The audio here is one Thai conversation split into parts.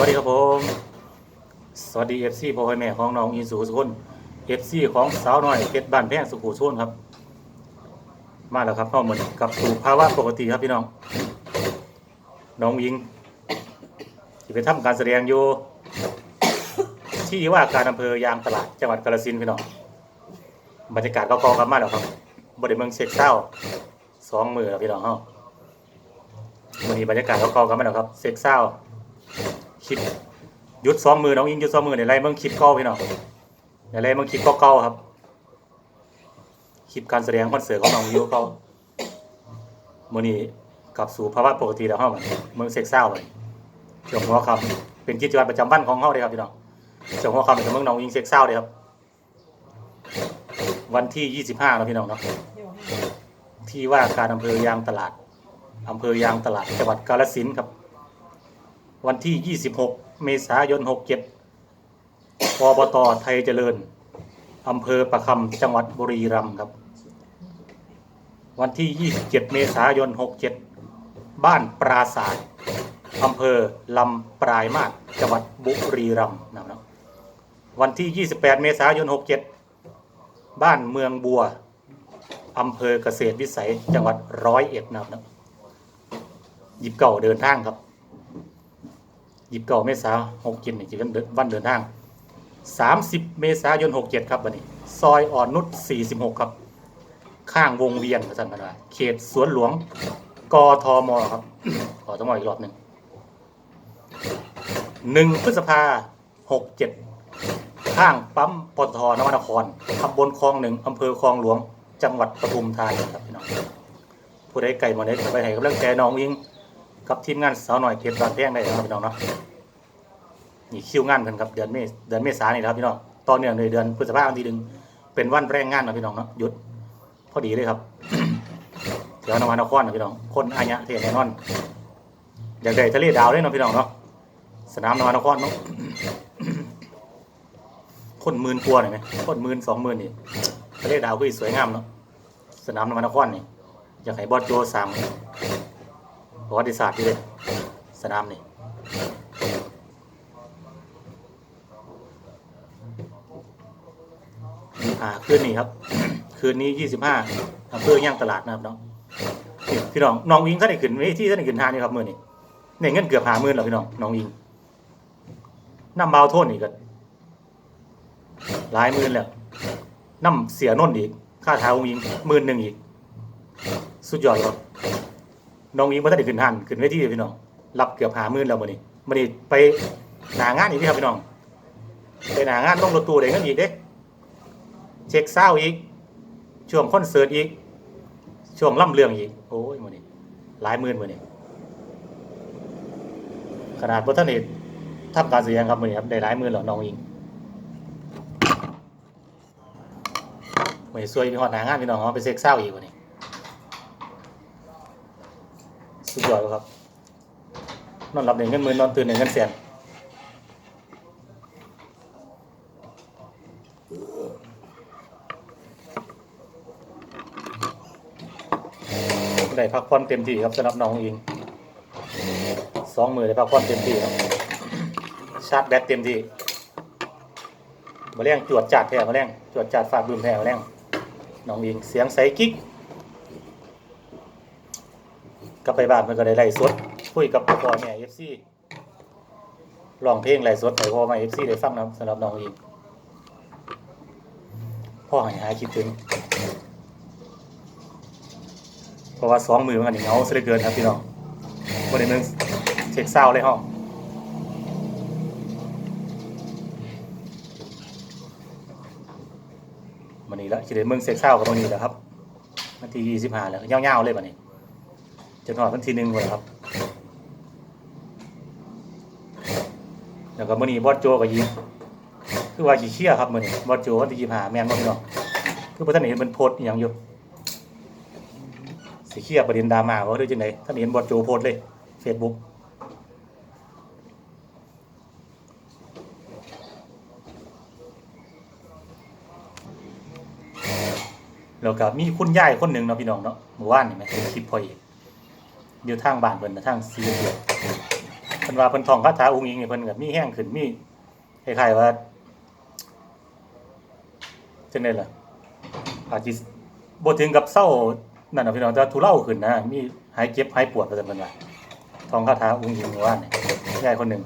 วัสดีครับผม สวัสดีเอฟซีพ่อแม่ของน้องอินสูสุคนเอฟซีของสาวน้อยเพชรบ้านแพงสุขุชนครับ มาแล้วครับเข้าเหมือนกับสู่ภาวะปกติครับพี่น้อง น้องยิงที่ไปทำการแสดงอยู่ที่ว่าการอำเภอยางตลาดจังหวัดกาฬสินธุ์พี่น้องบรรยากาศก็กองกันมาแล้วครับบริเมืองเช็คเศร้าสองมือพี่น้องเฮาวันนี้บรรยากาศก็กองกันมาแล้วครับเช็คเศร้า คลิปยุดซ้อมมือน้องยิงยุดซ้อมมือในไรเมืองคลิปเก่าพี่น้องในไรเมืองคลิปเก่าๆครับคลิปการแสดงคอนเสิร์ตของน้องยิวเขามื่อนี้กลับสู่ภาวะปกติแล้วเฮาบัดนี้เมืองเซ็กเศร้าเลยช่วงหัวค่ำเป็นกิจวัตรประจำวันของเฮาเลยครับพี่น้องช่วงหัวค่ำเป็นเมืองน้องยิงเซ็กเศร้าเลยครับ วันที่ 25แล้วพี่น้องเนาะที่ว่าการอำเภอยางตลาดอำเภอยางตลาดจังหวัดกาฬสินธุ์ครับ วันที่ 26 เมษายน 67อบตไทยเจริญอำเภอประคำจังหวัดบุรีรัมย์ครับ วันที่ 27 เมษายน 67 บ้านปราศาสตร์อำเภอลำปลายมาศจังหวัดบุรีรัมย์นะครับวันที่ 28 เมษายน 67 บ้านเมืองบัวอำเภอเกษตรวิสัยจังหวัดร้อยเอ็ดนะครับยิบเก่าเดินทางครับ ยิบเก้าเมษาหกเจ็ดนี่จะเป็นวันเดินทางสามสิบเมษายนหกเจ็ดครับวันนี้ ซอยอ่อนนุชสี่สิบหกครับ ข้างวงเวียนภาษาอังกฤษเขตสวนหลวงกทมครับขอทมอีกรอบหนึ่งหนึ่งพฤษภาหกเจ็ดข้างปั๊มปตทนวนครตำบลคลองหนึ่งอำเภอคลองหลวง จังหวัดปทุมธานีครับพี่น้องผู้ใดไก่มาได้ไปให้กำลังใจน้องยิง กับทีมงานสาวหน่อยเพชรบางแพงได้ครับพี่น้องเนาะนี่คิวงานกันครับเดือนเมษเดือนเมษายนนี่นะครับพี่น้องต่อเนื่องในเดือนพฤษภาคมทีหนึ่งเป็นวันแรงงานนะพี่น้องเนาะหยุดพอดีเลยครับแถวนวนครนะพี่น้องคนอาญะเทแน่นอนอยากได้ทะเลดาวเลยเนาะพี่น้องเนาะสนามนวนครเนาะคนหมื่นกว่าหน่อยไหมคนหมื่นสองหมื่นนี่ทะเลดาวคือสวยงามเนาะสนามนวนครนี่อยากให้บอสโจสั่ง ประวัติศาสตร์ที่เลยสนามนี่อ่าคืนนี้ครับ คืนนี้ยี่สิบห้าอำเภอย่างตลาดนะครับน้องพี่น้องน้องอิงก็ได้ขึ้นเวทีก็ได้ขึ้นทานี่ครับมือนี่เนี่ยเงินเกือบหามื่นแล้วพี่น้องน้องอิงน้ำเบาโทษนี่ก็หลายหมื่นแล้วน้ำเสียนนอีกค่าเท้าองยิงหมื่นหนึ่งอีก สุดยอดครับ น้องอิงบ่ทันได้ขึ้นหันขึ้นเวทีเลยพี่น้องรับเกือบหาหมื่นแล้วมื้อนี้มื้อนี้ไปหนางานอีกพี่ครับพี่น้องไปหนางานลงรถตู้ได้เงินอีกเด้เช็คเศร้าอีกช่วงคอนเสิร์ตอีกช่วงล่ำเรื่องอีกโอ้ยมื้อนี้หลายหมื่นมื้อนี้ขนาดบ่ทันได้ทำการแสดงครับมื้อนี้ครับได้หลายหมื่นแล้วน้องอิงมื้อนี้ซวยมีฮอดหนางานพี่น้องเอาไปเช็คเศร้าอีกมื้อนี้ สุดยอดครับ นอนหลับหนึ่งเงินมื่นอนตื่นหนึ่งเงินแสนได้พักผ่อนเต็มที่ครับสำหรับน้องอิงสองมือได้พักผ่อนเต็มที่ครับชาร์จแบตเต็มที่มาแรงจวดจัดแท้มาแรงจวดจัดฝากบืมแท้มาแรงน้องอิงเสียงใสกิ๊ก กลับไปบ้านมันก็ได้ไล่สดคุยกับพ่อแม่เอฟซีร้องเพลงไล่สดให้พ่อแม่เอฟซีได้ฟังนะสำหรับน้องอีกพ่อให้หายคิดถึงเพราะว่าสองมือมันกันเหงาเสียเหลือเกินครับพี่น้องวันนี้มึงเช็คเศร้าเลยห้องวันนี้แล้วคิดถึงมึงเช็คเศร้ากับตรงนี้แหล้วครับนาทียี่สิบห้าแล้วเงาๆเลยวันนี้ จนอดวันที่หนึ่งหมดแล้วครับ แล้วก็มื่อนี้บอสโจก็ยิงคือว่าขี้เคี้ยครับมื่อนี้บอสโจวันที่ยี่ห้าแมนบ่พี่น้องคือพระท่านเห็นมันโพสต์อย่างอยู่สีเคี้ยประเด็นดราม่าว่าด้วยจังไดท่านเห็นบอสโจโพสต์เลยเฟซบุ๊กแล้วก็มีคุณยายคนหนึ่งเนาะพี่น้องเนาะเมื่อวานนี่ไหมเป็นคลิปพออีก อยู่ทางบ้านเพิ่นนะทางซีเรียวเพิ่นว่าเพิ่นท่องคาถาองค์หญิงนี่เพิ่นก็มีแห้งขึ้นมีคล้ายๆว่าจังได๋ล่ะอาจสิบ่ถึงกับเศร้านั่นน่ะพี่น้องแต่ทุเลาขึ้นนะมีหายเจ็บหายปวดว่าซั่นเพิ่นว่าท่องคาถาองค์หญิงเมื่านี่ยายคนหนึง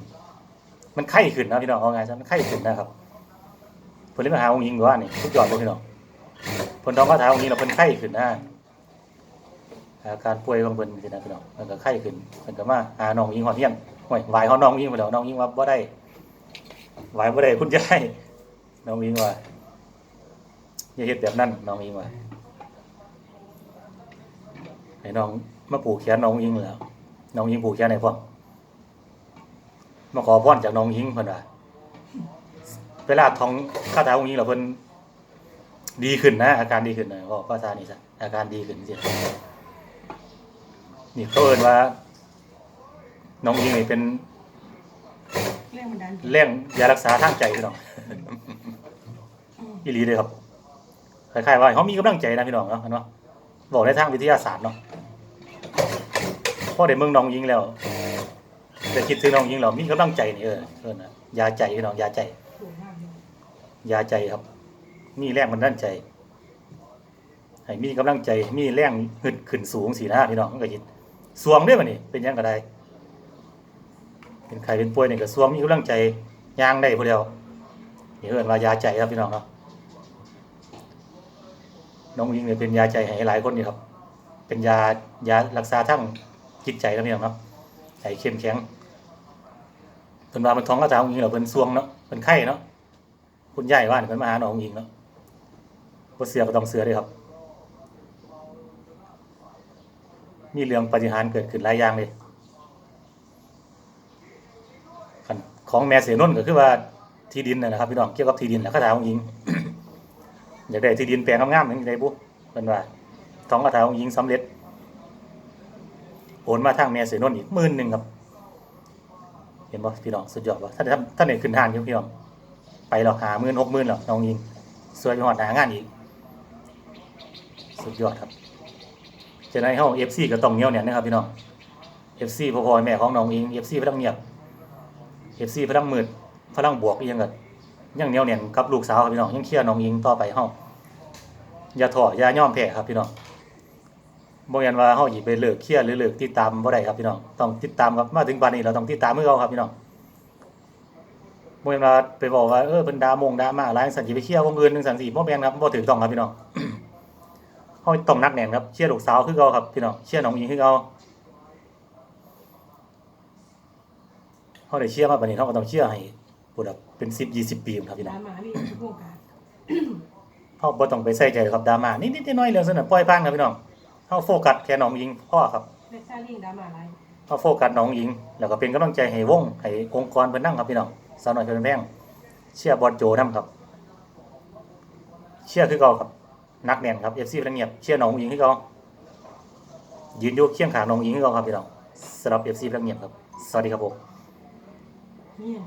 มันไข้ขึ้นนะพี่น้องเอาไงซะมันไข้ขึ้นนะครับเพิ่นเลยมาหาองค์หญิงเมื่านี่สุดยอดบ่พี่น้องเพิ่นท่องคาถาองค์หญิงแล้วเพิ่นไข้ขึ้นนะ อาการป่วยของเพิ่นสินะพี่น้องมันก็ไข้ขึ้นเพิ่นก็มาหาน้องยิงฮอดเฮียนห่วยไหวเขาน้องยิงไปแล้วน้องยิงว่าบ่ได้ไหวบ่ได้คุณยายน้องยิงว่าอย่าเฮ็ดแบบนั้นน้องยิงว่าให้น้องมาผูกแขนน้องยิงแล้วน้องยิงผูกแขนให้พร้อมาขอพรจากน้องยิงเพิ่นว่าเวลาท้องคาถาองค์ยิงแล้วเพิ่นดีขึ้นนะ อาการดีขึ้นนะเว้าภาษานี่ซะอาการดีขึ้นสิ นี่เขาเอินว่า น้องยิงนี่เป็นเรื่องมันดันเรื่องยารักษาทางใจพี่น้องอีหลีเลยครับคล้ายๆว่าเขามีกำลังใจนะพี่น้องเนาะเห็นปะบอกในทางวิทยาศาสตร์เนาะพอเด็กเมืองน้องยิงแล้วจะคิดถึงน้องยิงแล้วมีกำลังใจนี่เออเออนะยาใจพี่น้องยาใจสูงมากเลยยาใจครับ มีแรงมันด้านใจให้มีกำลังใจ มีแรงหึดขึ้นสูงสีหน้าพี่น้องมันก็ยิด สวงได้ป่ะนี่เป็นยังก็ได้ เป็นใครเป็นป่วยนี่ก็สวงมีกำลังใจย่างได้พอเดียวนี่เอิ้นว่ายาใจครับพี่น้องเนาะน้องยิงเนี่ยเป็นยาใจให้หลายคนนี่ครับ เป็นยายารักษาทั้งจิตใจครับพี่น้องเนาะใจเข้มแข็งเพิ่นว่ามันท้องกระจายองยิงเหรอเพิ่นสวงเนาะเพิ่นไข้เนาะคุณยายว่านเพิ่นมาหาน้องยิงเนาะบ่เสือก็ต้องเสือเด้วยครับ มีเรื่องปฏิหารเกิดขึ้นหลายอย่างเลยของแม่เสนนก็คือว่าที่ดินนะครับพี่น้องเกี่ยวกับที่ดินแหละคาถาของยิงอยากได้ที่ดินแปลงงามๆนี่างได้บุเพิ่นว่าท้องคาถาของยิงสำเร็จโอนมาทางแม่เสนนอีกหมื่นหนึ่งครับเห็นบ่พี่น้องสุดยอดบ่ท่านทำท่านได้ขึ้นทานอยู่พี่น้องไปหรอกหาหมื่นหกหมื่นหรอกน้องยิงสวยไปหอดหางานอีก สุดยอดครับ จะในห้องเอฟซีก็ต้องเงี้ยวเนี่ยนะครับพี่น้องเอฟซีพอๆแม่ของน้องยิงเอฟซีพลังเงียบเอฟซีพลังมืดพลังบวกอีกอยังกันยังเนียวเนี่ยกับลูกสาวครับพี่น้องยังเชียร์น้องยิงต่อไปเฮาอย่าถออย่าย่อมแพ้ครับพี่น้องบ่แม่นว่าเฮาสิไปเลิกเครียดหรือเลิกติดตามบ่ได้ครับพี่น้องต้องติดตามครับมาถึงปานนี้เราต้องติดตามเมื่อเขาครับพี่น้องบ่แม่นว่าไปบอกว่าเออเพิ่นด่ามงด่ามาหลายสันสิไปเคลียร์วงอื่นจังซั่นสิบ่แม่นครับบ่ถูกต้องครับพี่น้อง เฮาต้องนักแน่นครับเชียร์ลูกสาวคือเก่าครับพี่น้องเชียร์น้องอิงคือเก่าเฮาได้เชียร์มาบัดนี้เฮาก็ต้องเชียร์ให้พูดแบบเป็น10 20ปีครับพี่น้องตามมานี่ทุกวงการเฮาบ่ต้องไปใส่ใจหรอกครับดราม่านิดๆหน่อยๆเรื่องซั่นน่ะปล่อยผ่านครับพี่น้องเฮาโฟกัสแค่น้องอิงพอครับเล็กซ่าลิงดราม่าอะไรเฮาโฟกัสน้องอิง แล้วก็เป็นกำลังใจให้วงให้องค์กรเพิ่นนํครับพี่น้องสาวน้อยเพิ่นแพงเชียร์บอลโจนํครับ เชียร์คือเก่าครับ นักแน่นครับเอฟซีพลังเงียบเชียร์น้องอิงให้เขายืนอยู่เคียงขาน้องอิงให้เขาครับพี่น้องสำหรับเอฟซีพลังเงียบครับ สวัสดีครับผม เนี่ย